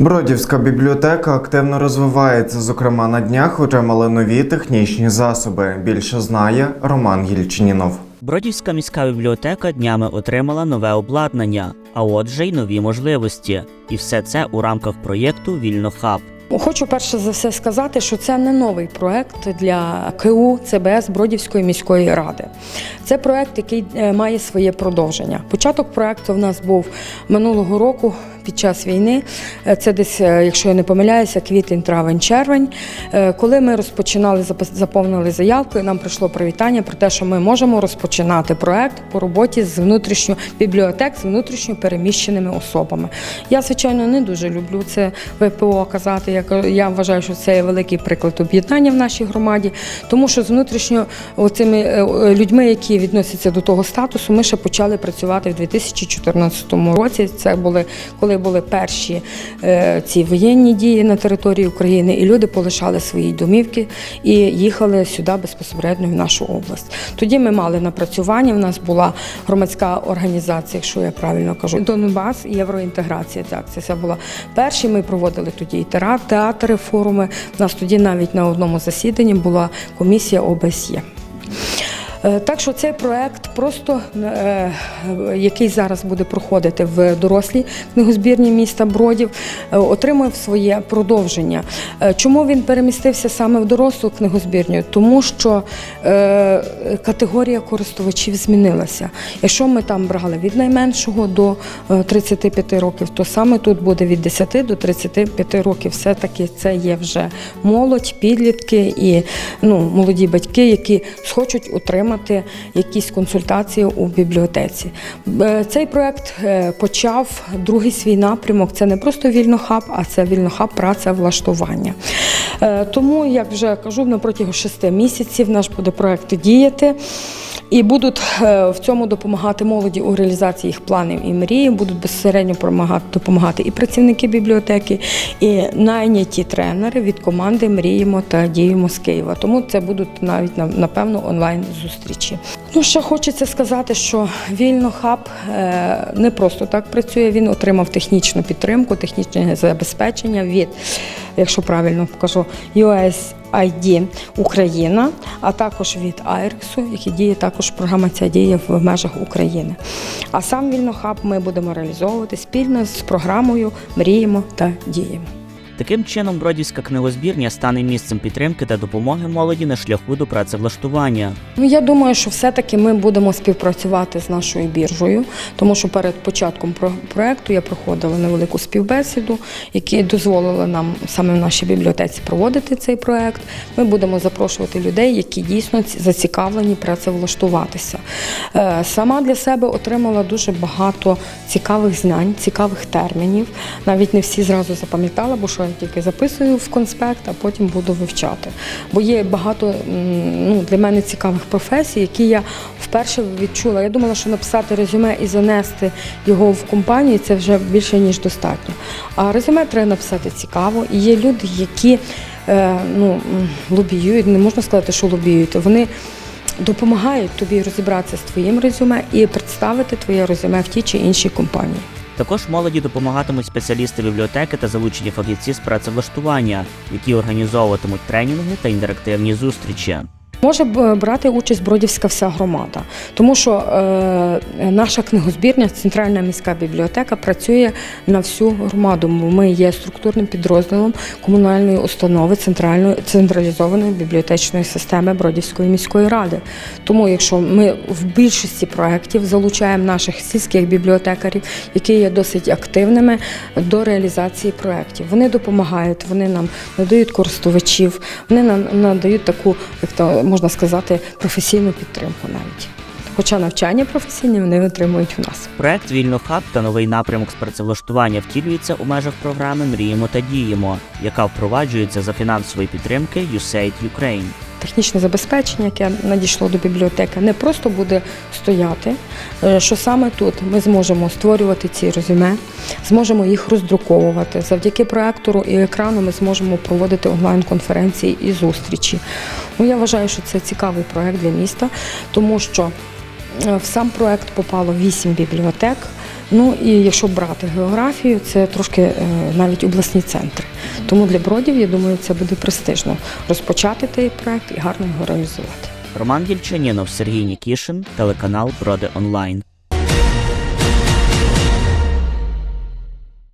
Бродівська бібліотека активно розвивається. Зокрема, на днях отримали нові технічні засоби. Більше знає Роман Гільчинінов. Бродівська міська бібліотека днями отримала нове обладнання, а отже й нові можливості. І все це у рамках проєкту Вільно хаб. Хочу перше за все сказати, що це не новий проект для КУ ЦБС Бродівської міської ради. Це проект, який е, має своє продовження. Початок проекту в нас був минулого року під час війни. Е, Це десь, е, якщо я не помиляюся, квітень, травень, червень. Коли ми розпочинали заповнили заявку, і нам прийшло привітання про те, що ми можемо розпочинати проект по роботі з внутрішньо бібліотек з внутрішньо переміщеними особами. Я, звичайно, не дуже люблю це ВПО казати. Я, я вважаю, що це великий приклад об'єднання в нашій громаді, тому що з внутрішньо цими е, людьми, які відносяться до того статусу, ми ще почали працювати в 2014 році. Це були коли були перші е, ці воєнні дії на території України, і люди полишали свої домівки і їхали сюди безпосередньо в нашу область. Тоді ми мали напрацювання. В нас була громадська організація, якщо я правильно кажу, Донбас і євроінтеграція. Так, це була перші. Ми проводили тоді і тера- театри, форуми. У нас тоді навіть на одному засіданні була комісія ОБСЄ. Е, Так що цей проект, просто е, який зараз буде проходити в дорослій книгозбірні міста Бродів, е, отримує своє продовження. Е, Чому він перемістився саме в дорослу книгозбірню? Тому що е, категорія користувачів змінилася. Якщо ми там брали від найменшого до е, 35 років, то саме тут буде від 10 до 35 років. Все-таки це є вже молодь, підлітки і ну, молоді батьки, які схочуть отримати якісь консультації у бібліотеці. Е, Цей проект е, почав другий свій напрямок. Це не просто вільнохаб, а це вільнохаб працевлаштування. влаштування. Тому, як вже кажу, на протягом шести місяців наш буде проект діяти. І будуть е, в цьому допомагати молоді у реалізації їх планів і мрії, будуть безпосередньо допомагати, і працівники бібліотеки, і найняті тренери від команди Мріємо та діємо з Києва. Тому це будуть навіть на- напевно онлайн зустрічі. Ну ще хочеться сказати, що вільно хаб е, не просто так працює. Він отримав технічну підтримку, технічне забезпечення від, якщо правильно кажу, USAID Україна, а також від Айрексу, який діє також програма ця діє в межах України. А сам вільнохаб ми будемо реалізовувати спільно з програмою Мріємо та діємо. Таким чином, Бродівська книгозбірня стане місцем підтримки та допомоги молоді на шляху до працевлаштування. Ну, я думаю, що все-таки ми будемо співпрацювати з нашою біржею, тому що перед початком про- проекту я проходила невелику співбесіду, які дозволили нам саме в нашій бібліотеці проводити цей проект. Ми будемо запрошувати людей, які дійсно зацікавлені працевлаштуватися. Е, Сама для себе отримала дуже багато цікавих знань, цікавих термінів. Навіть не всі зразу запам'ятала, бо що тільки записую в конспект, а потім буду вивчати. Бо є багато ну, для мене цікавих професій, які я вперше відчула. Я думала, що написати резюме і занести його в компанію це вже більше ніж достатньо. А резюме треба написати цікаво. І є люди, які е, ну, лобіюють, не можна сказати, що лобіюють. Вони допомагають тобі розібратися з твоїм резюме і представити твоє резюме в тій чи іншій компанії. Також молоді допомагатимуть спеціалісти бібліотеки та залучені фахівці з працевлаштування, які організовуватимуть тренінги та інтерактивні зустрічі. Може б брати участь бродівська вся громада, тому що е, наша книгозбірня, центральна міська бібліотека, працює на всю громаду. Ми є структурним підрозділом комунальної установи центральної централізованої бібліотечної системи Бродівської міської ради. Тому, якщо ми в більшості проєктів залучаємо наших сільських бібліотекарів, які є досить активними до реалізації проєктів, вони допомагають, вони нам надають користувачів, вони нам надають таку, як то можна сказати, професійну підтримку навіть. Хоча навчання професійні вони отримують у нас. Проект Вільно хаб та новий напрямок з працевлаштування втілюється у межах програми Мріємо та діємо, яка впроваджується за фінансової підтримки USAID Ukraine. Технічне забезпечення, яке надійшло до бібліотеки, не просто буде стояти, е, що саме тут ми зможемо створювати ці резюме, зможемо їх роздруковувати. Завдяки проектору і екрану ми зможемо проводити онлайн-конференції і зустрічі. Ну, я вважаю, що це цікавий проект для міста, тому що е, в сам проект попало вісім бібліотек. Ну і якщо брати географію, це трошки е, навіть обласні центри. Тому для бродів, я думаю, це буде престижно розпочати цей проект і гарно його реалізувати. Роман Єльчанінов, Сергій Нікішин, телеканал Броди Онлайн.